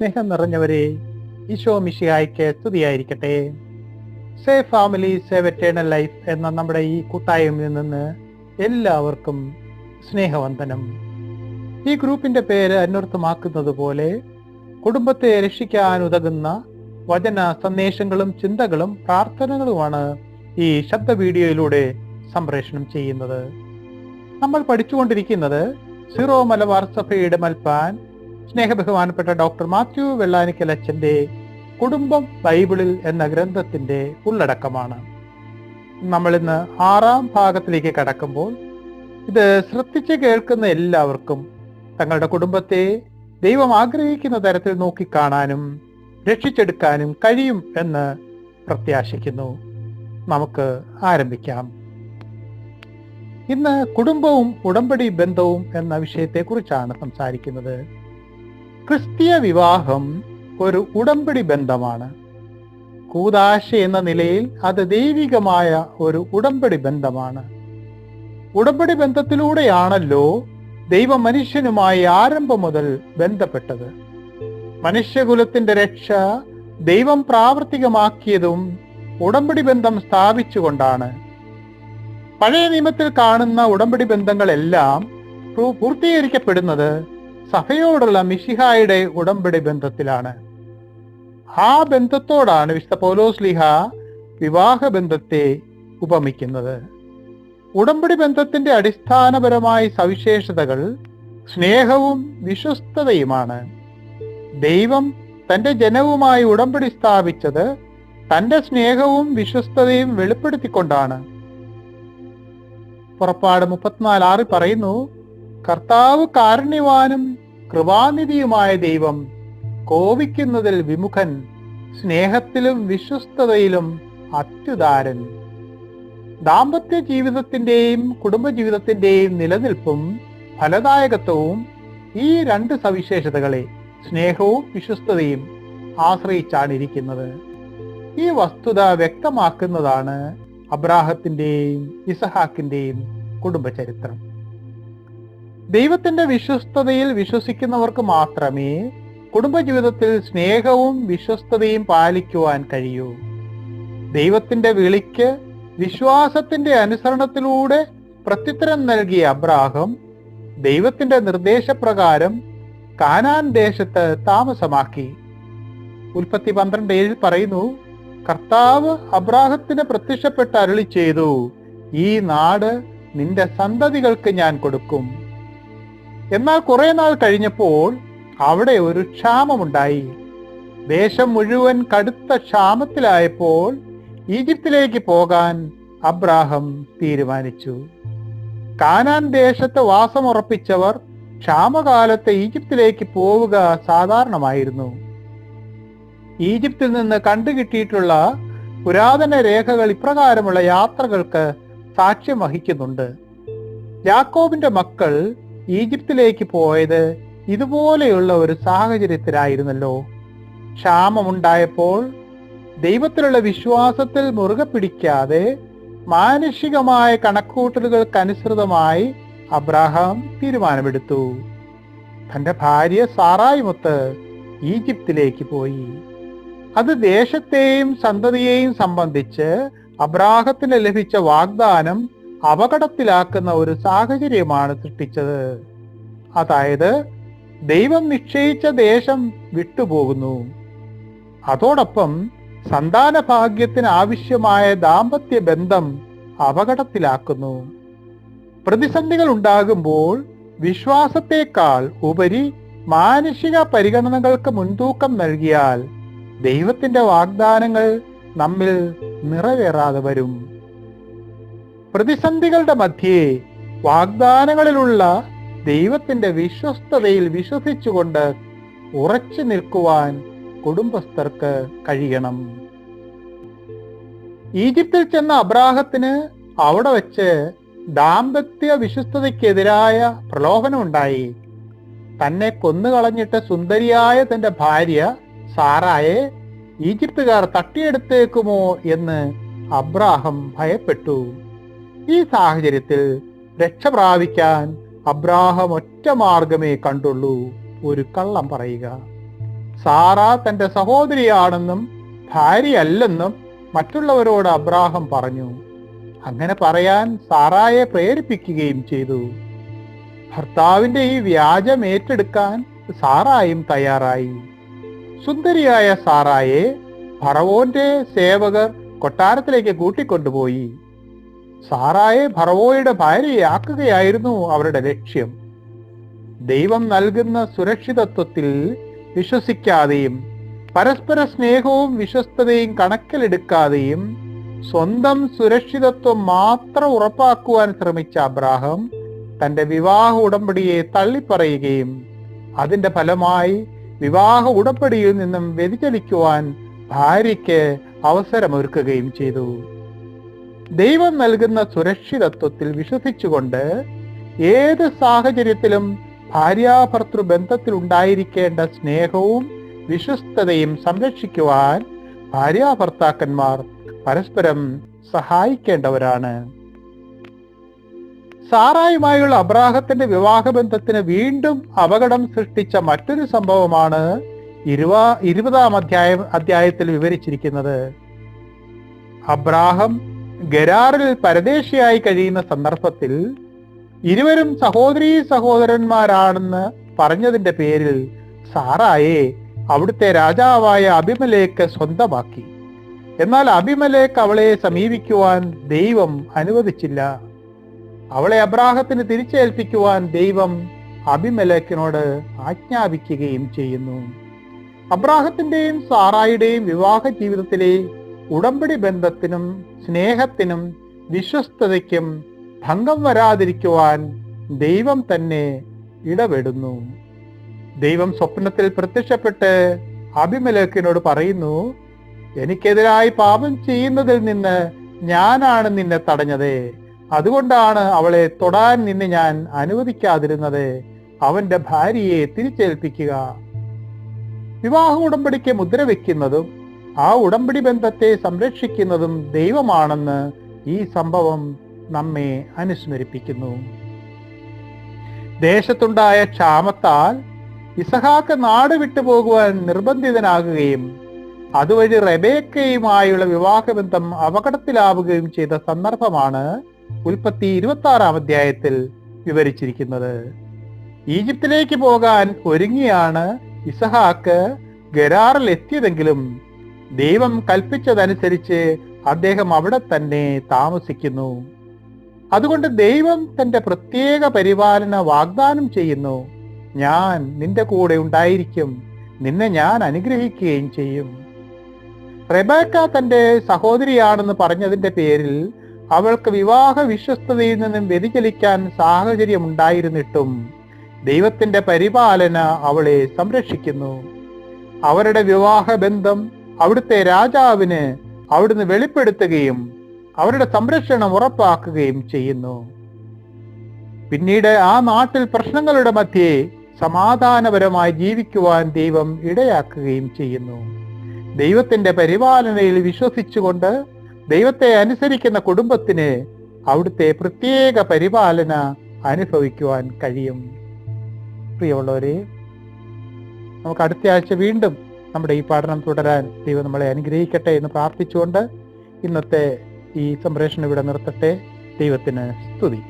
സ്നേഹം നിറഞ്ഞവരെ ഈശോ മിഷിഹായ്ക്ക് സ്തുതിയായിരിക്കട്ടെ. Say family save eternal life എന്ന നമ്മുടെ ഈ കൂട്ടായ്മയിൽ നിന്ന് എല്ലാവർക്കും സ്നേഹവന്ദനം. ഈ ഗ്രൂപ്പിന്റെ പേര് അന്വർത്ഥമാക്കുന്നത് പോലെ കുടുംബത്തെ രക്ഷിക്കാൻ ഉതകുന്ന വചന സന്ദേശങ്ങളും ചിന്തകളും പ്രാർത്ഥനകളുമാണ് ഈ ശബ്ദ വീഡിയോയിലൂടെ സംപ്രേഷണം ചെയ്യുന്നത്. നമ്മൾ പഠിച്ചുകൊണ്ടിരിക്കുന്നത് സിറോ മലബാർ സഭയുടെ മൽപ്പാൻ സ്നേഹബഹുമാനപ്പെട്ട ഡോക്ടർ മാത്യു വെള്ളാനിക്കൽ അച്ഛന്റെ കുടുംബം ബൈബിളിൽ എന്ന ഗ്രന്ഥത്തിന്റെ ഉള്ളടക്കമാണ്. നമ്മൾ ഇന്ന് ആറാം ഭാഗത്തിലേക്ക് കടക്കുമ്പോൾ ഇത് ശ്രദ്ധിച്ച് കേൾക്കുന്ന എല്ലാവർക്കും തങ്ങളുടെ കുടുംബത്തെ ദൈവം ആഗ്രഹിക്കുന്ന തരത്തിൽ നോക്കിക്കാണാനും രക്ഷിച്ചെടുക്കാനും കഴിയും എന്ന് പ്രത്യാശിക്കുന്നു. നമുക്ക് ആരംഭിക്കാം. ഇന്ന് കുടുംബവും ഉടമ്പടി ബന്ധവും എന്ന വിഷയത്തെക്കുറിച്ചാണ് സംസാരിക്കുന്നത്. ക്രിസ്തീയ വിവാഹം ഒരു ഉടമ്പടി ബന്ധമാണ്. കൂതാശ എന്ന നിലയിൽ അത് ദൈവികമായ ഒരു ഉടമ്പടി ബന്ധമാണ്. ഉടമ്പടി ബന്ധത്തിലൂടെയാണല്ലോ ദൈവ മനുഷ്യനുമായി ആരംഭം മുതൽ ബന്ധപ്പെട്ടത്. മനുഷ്യകുലത്തിന്റെ രക്ഷ ദൈവം പ്രാവർത്തികമാക്കിയതും ഉടമ്പടി ബന്ധം സ്ഥാപിച്ചുകൊണ്ടാണ്. പഴയ നിയമത്തിൽ കാണുന്ന ഉടമ്പടി ബന്ധങ്ങളെല്ലാം പൂർത്തീകരിക്കപ്പെടുന്നത് സഭയോടുള്ള മിഷിഹായുടെ ഉടമ്പടി ബന്ധത്തിലാണ്. ആ ബന്ധത്തോടാണ് വിശുദ്ധ പൗലോസ്ലിഹ വിവാഹ ബന്ധത്തെ ഉപമിക്കുന്നത്. ഉടമ്പടി ബന്ധത്തിന്റെ അടിസ്ഥാനപരമായ സവിശേഷതകൾ സ്നേഹവും വിശ്വസ്തതയുമാണ്. ദൈവം തന്റെ ജനവുമായി ഉടമ്പടി സ്ഥാപിച്ചത് തന്റെ സ്നേഹവും വിശ്വസ്തതയും വെളിപ്പെടുത്തിക്കൊണ്ടാണ്. പുറപ്പാട് മുപ്പത്തിനാല് ആറിൽ പറയുന്നു കർത്താവ് കാരുണ്യവാനും കൃപാനിധിയുമായ ദൈവം കോപിക്കുന്നതിൽ വിമുഖൻ സ്നേഹത്തിലും വിശ്വസ്തതയിലും അത്യുദാരൻ. ദാമ്പത്യ ജീവിതത്തിന്റെയും കുടുംബജീവിതത്തിന്റെയും നിലനിൽപ്പും ഫലദായകത്വവും ഈ രണ്ട് സവിശേഷതകളെ സ്നേഹവും വിശ്വസ്തതയും ആശ്രയിച്ചാണ് ഇരിക്കുന്നത് ഈ വസ്തുത വ്യക്തമാക്കുന്നതാണ് അബ്രാഹത്തിന്റെയും ഇസഹാക്കിന്റെയും കുടുംബചരിത്രം. ദൈവത്തിന്റെ വിശ്വസ്തതയിൽ വിശ്വസിക്കുന്നവർക്ക് മാത്രമേ കുടുംബജീവിതത്തിൽ സ്നേഹവും വിശ്വസ്തതയും പാലിക്കുവാൻ കഴിയൂ. ദൈവത്തിന്റെ വിളിക്ക് വിശ്വാസത്തിന്റെ അനുസരണത്തിലൂടെ പ്രത്യുത്തരം നൽകിയ അബ്രാഹം ദൈവത്തിന്റെ നിർദ്ദേശപ്രകാരം കാനാൻ ദേശത്ത് താമസമാക്കി. ഉൽപ്പത്തി പന്ത്രണ്ട് ഏഴിൽ പറയുന്നു കർത്താവ് അബ്രാഹത്തിന് പ്രത്യക്ഷപ്പെട്ട് അരുളി ചെയ്തു ഈ നാട് നിന്റെ സന്തതികൾക്ക് ഞാൻ കൊടുക്കും. എന്നാൽ കുറെ നാൾ കഴിഞ്ഞപ്പോൾ അവിടെ ഒരു ക്ഷാമമുണ്ടായി. ദേശം മുഴുവൻ കടുത്ത ക്ഷാമത്തിലായപ്പോൾ ഈജിപ്തിലേക്ക് പോകാൻ അബ്രാഹം തീരുമാനിച്ചു. കാനാൻ ദേശത്ത് വാസമുറപ്പിച്ചവർ ക്ഷാമകാലത്ത് ഈജിപ്തിലേക്ക് പോവുക സാധാരണമായിരുന്നു. ഈജിപ്തിൽ നിന്ന് കണ്ടുകിട്ടിയിട്ടുള്ള പുരാതന രേഖകൾ ഇപ്രകാരമുള്ള യാത്രകൾക്ക് സാക്ഷ്യം വഹിക്കുന്നുണ്ട്. യാക്കോബിന്റെ മക്കൾ ഈജിപ്തിലേക്ക് പോയത് ഇതുപോലെയുള്ള ഒരു സാഹചര്യത്തിലായിരുന്നല്ലോ. ക്ഷാമമുണ്ടായപ്പോൾ ദൈവത്തിലുള്ള വിശ്വാസത്തിൽ മുറുകെ പിടിക്കാതെ മാനുഷികമായ കണക്കൂട്ടലുകൾക്കനുസൃതമായി അബ്രാഹാം തീരുമാനമെടുത്തു. തന്റെ ഭാര്യ സാറായിമൊത്ത് ഈജിപ്തിലേക്ക് പോയി. അത് ദേശത്തെയും സന്തതിയെയും സംബന്ധിച്ച് അബ്രാഹത്തിന് ലഭിച്ച വാഗ്ദാനം അപകടത്തിലാക്കുന്ന ഒരു സാഹചര്യമാണ് സൃഷ്ടിച്ചത്. അതായത് ദൈവം നിശ്ചയിച്ച ദേശം വിട്ടുപോകുന്നു. അതോടൊപ്പം സന്താന ഭാഗ്യത്തിന് ആവശ്യമായ ദാമ്പത്യ ബന്ധം അപകടത്തിലാക്കുന്നു. പ്രതിസന്ധികൾ ഉണ്ടാകുമ്പോൾ വിശ്വാസത്തെക്കാൾ ഉപരി മാനുഷിക പരിഗണനകൾക്ക് മുൻതൂക്കം നൽകിയാൽ ദൈവത്തിന്റെ വാഗ്ദാനങ്ങൾ നമ്മിൽ നിറവേറാതെ വരും. പ്രതിസന്ധികളുടെ മധ്യേ വാഗ്ദാനങ്ങളിലുള്ള ദൈവത്തിന്റെ വിശ്വസ്തതയിൽ വിശ്വസിച്ചുകൊണ്ട് ഉറച്ചു നിൽക്കുവാൻ കുടുംബസ്ഥർക്ക് കഴിയണം. ഈജിപ്തിൽ ചെന്ന അബ്രാഹത്തിന് അവിടെ വെച്ച് ദാമ്പത്യ വിശ്വസ്തതയ്ക്കെതിരായ പ്രലോഭനമുണ്ടായി. തന്നെ കൊന്നുകളഞ്ഞിട്ട് സുന്ദരിയായ തന്റെ ഭാര്യ സാറായെ ഈജിപ്തുകാർ തട്ടിയെടുത്തേക്കുമോ എന്ന് അബ്രാഹം ഭയപ്പെട്ടു. ഈ സാഹചര്യത്തിൽ രക്ഷ പ്രാപിക്കാൻ അബ്രാഹം ഒറ്റ മാർഗമേ കണ്ടുള്ളൂ. ഒരു കള്ളം പറയുക. സാറ തന്റെ സഹോദരിയാണെന്നും ഭാര്യയല്ലെന്നും മറ്റുള്ളവരോട് അബ്രാഹം പറഞ്ഞു. അങ്ങനെ പറയാൻ സാറായെ പ്രേരിപ്പിക്കുകയും ചെയ്തു. ഭർത്താവിന്റെ ഈ വ്യാജം ഏറ്റെടുക്കാൻ സാറായും തയ്യാറായി. സുന്ദരിയായ സാറായെ ഭറവോന്റെ സേവകർ കൊട്ടാരത്തിലേക്ക് കൂട്ടിക്കൊണ്ടുപോയി. സാറായെ ഭർവോയുടെ ഭാര്യയാക്കുകയായിരുന്നു അവരുടെ ലക്ഷ്യം. ദൈവം നൽകുന്ന സുരക്ഷിതത്വത്തിൽ വിശ്വസിക്കാതെയും പരസ്പര സ്നേഹവും വിശ്വസ്തതയും കണക്കിലെടുക്കാതെയും സ്വന്തം സുരക്ഷിതത്വം മാത്രം ഉറപ്പാക്കുവാൻ ശ്രമിച്ച അബ്രാഹം തന്റെ വിവാഹ ഉടമ്പടിയെ തള്ളിപ്പറയുകയും അതിന്റെ ഫലമായി വിവാഹ ഉടമ്പടിയിൽ നിന്നും വ്യതിചലിക്കുവാൻ ഭാര്യയ്ക്ക് അവസരമൊരുക്കുകയും ചെയ്തു. ദൈവം നൽകുന്ന സുരക്ഷിതത്വത്തിൽ വിശ്വസിച്ചുകൊണ്ട് ഏത് സാഹചര്യത്തിലും ഭാര്യാഭർത്തൃ ബന്ധത്തിൽ ഉണ്ടായിരിക്കേണ്ട സ്നേഹവും വിശ്വസ്തതയും സംരക്ഷിക്കുവാൻ ഭാര്യാഭർത്താക്കന്മാർ പരസ്പരം സഹായിക്കേണ്ടവരാണ്. സാറായുമായുള്ള അബ്രാഹത്തിന്റെ വിവാഹബന്ധത്തിന് വീണ്ടും അപകടം സൃഷ്ടിച്ച മറ്റൊരു സംഭവമാണ് ഇരുവാ ഇരുപതാം അധ്യായം അധ്യായത്തിൽ വിവരിച്ചിരിക്കുന്നത്. അബ്രാഹം ഗരാറിൽ പരദേശിയായി കഴിയുന്ന സന്ദർഭത്തിൽ ഇരുവരും സഹോദരീ സഹോദരന്മാരാണെന്ന് പറഞ്ഞതിന്റെ പേരിൽ സാറായെ അവിടുത്തെ രാജാവായ അഭിമലേക്ക് സ്വന്തമാക്കി. എന്നാൽ അഭിമലേക്ക് അവളെ സമീപിക്കുവാൻ ദൈവം അനുവദിച്ചില്ല. അവളെ അബ്രാഹത്തിന് തിരിച്ചേൽപ്പിക്കുവാൻ ദൈവം അഭിമലേക്കിനോട് ആജ്ഞാപിക്കുകയും ചെയ്യുന്നു. അബ്രാഹത്തിന്റെയും സാറായുടെയും വിവാഹ ജീവിതത്തിലെ ഉടമ്പടി ബന്ധത്തിനും സ്നേഹത്തിനും വിശ്വസ്തതയ്ക്കും ഭംഗം വരാതിരിക്കുവാൻ ദൈവം തന്നെ ഇടപെടുന്നു. ദൈവം സ്വപ്നത്തിൽ പ്രത്യക്ഷപ്പെട്ട് അഭിമലേഖിനോട് പറയുന്നു എനിക്കെതിരായി പാപം ചെയ്യുന്നതിൽ നിന്ന് ഞാനാണ് നിന്നെ തടഞ്ഞത്. അതുകൊണ്ടാണ് അവളെ തൊടാൻ നിന്നെ ഞാൻ അനുവദിക്കാതിരുന്നത്. അവന്റെ ഭാര്യയെ തിരിച്ചേൽപ്പിക്കുക. വിവാഹ ഉടമ്പടിക്ക് മുദ്ര വെക്കുന്നതും ആ ഉടമ്പടി ബന്ധത്തെ സംരക്ഷിക്കുന്നതും ദൈവമാണെന്ന് ഈ സംഭവം നമ്മെ അനുസ്മരിപ്പിക്കുന്നു. ദേശത്തുണ്ടായ ക്ഷാമത്താൽ ഇസഹാക്ക് നാട് വിട്ടു പോകുവാൻ നിർബന്ധിതനാകുകയും അതുവഴി റെബേക്കയുമായുള്ള വിവാഹബന്ധം അപകടത്തിലാവുകയും ചെയ്ത സന്ദർഭമാണ് ഉൽപ്പത്തി ഇരുപത്തി ആറാം അധ്യായത്തിൽ വിവരിച്ചിരിക്കുന്നത്. ഈജിപ്തിലേക്ക് പോകാൻ ഒരുങ്ങിയാണ് ഇസഹാക്ക് ഗരാറിൽ എത്തിയതെങ്കിലും ദൈവം കൽപ്പിച്ചതനുസരിച്ച് അദ്ദേഹം അവിടെ തന്നെ താമസിക്കുന്നു. അതുകൊണ്ട് ദൈവം തന്റെ പ്രത്യേക പരിപാലന വാഗ്ദാനം ചെയ്യുന്നു. ഞാൻ നിന്റെ കൂടെ ഉണ്ടായിരിക്കും. നിന്നെ ഞാൻ അനുഗ്രഹിക്കുകയും ചെയ്യും. റെബേക്ക തന്റെ സഹോദരിയാണെന്ന് പറഞ്ഞതിന്റെ പേരിൽ അവൾക്ക് വിവാഹ വിശ്വസ്തതയിൽ നിന്നും വ്യതിചലിക്കാൻ സാഹചര്യം ഉണ്ടായിരുന്നിട്ടും ദൈവത്തിന്റെ പരിപാലന അവളെ സംരക്ഷിക്കുന്നു. അവരുടെ വിവാഹ ബന്ധം അവിടുത്തെ രാജാവിന് അവിടുന്ന് വെളിപ്പെടുത്തുകയും അവരുടെ സംരക്ഷണം ഉറപ്പാക്കുകയും ചെയ്യുന്നു. പിന്നീട് ആ നാട്ടിൽ പ്രശ്നങ്ങളുടെ മധ്യേ സമാധാനപരമായി ജീവിക്കുവാൻ ദൈവം ഇടയാക്കുകയും ചെയ്യുന്നു. ദൈവത്തിന്റെ പരിപാലനയിൽ വിശ്വസിച്ചുകൊണ്ട് ദൈവത്തെ അനുസരിക്കുന്ന കുടുംബത്തിന് അവിടുത്തെ പ്രത്യേക പരിപാലന അനുഭവിക്കുവാൻ കഴിയും. പ്രിയമുള്ളവരെ നമുക്ക് അടുത്ത ആഴ്ച വീണ്ടും നമ്മുടെ ഈ പഠനം തുടരാൻ ദൈവം നമ്മളെ അനുഗ്രഹിക്കട്ടെ എന്ന് പ്രാർത്ഥിച്ചുകൊണ്ട് ഇന്നത്തെ ഈ സംപ്രേഷണം ഇവിടെ നിർത്തട്ടെ. ദൈവത്തിന് സ്തുതി.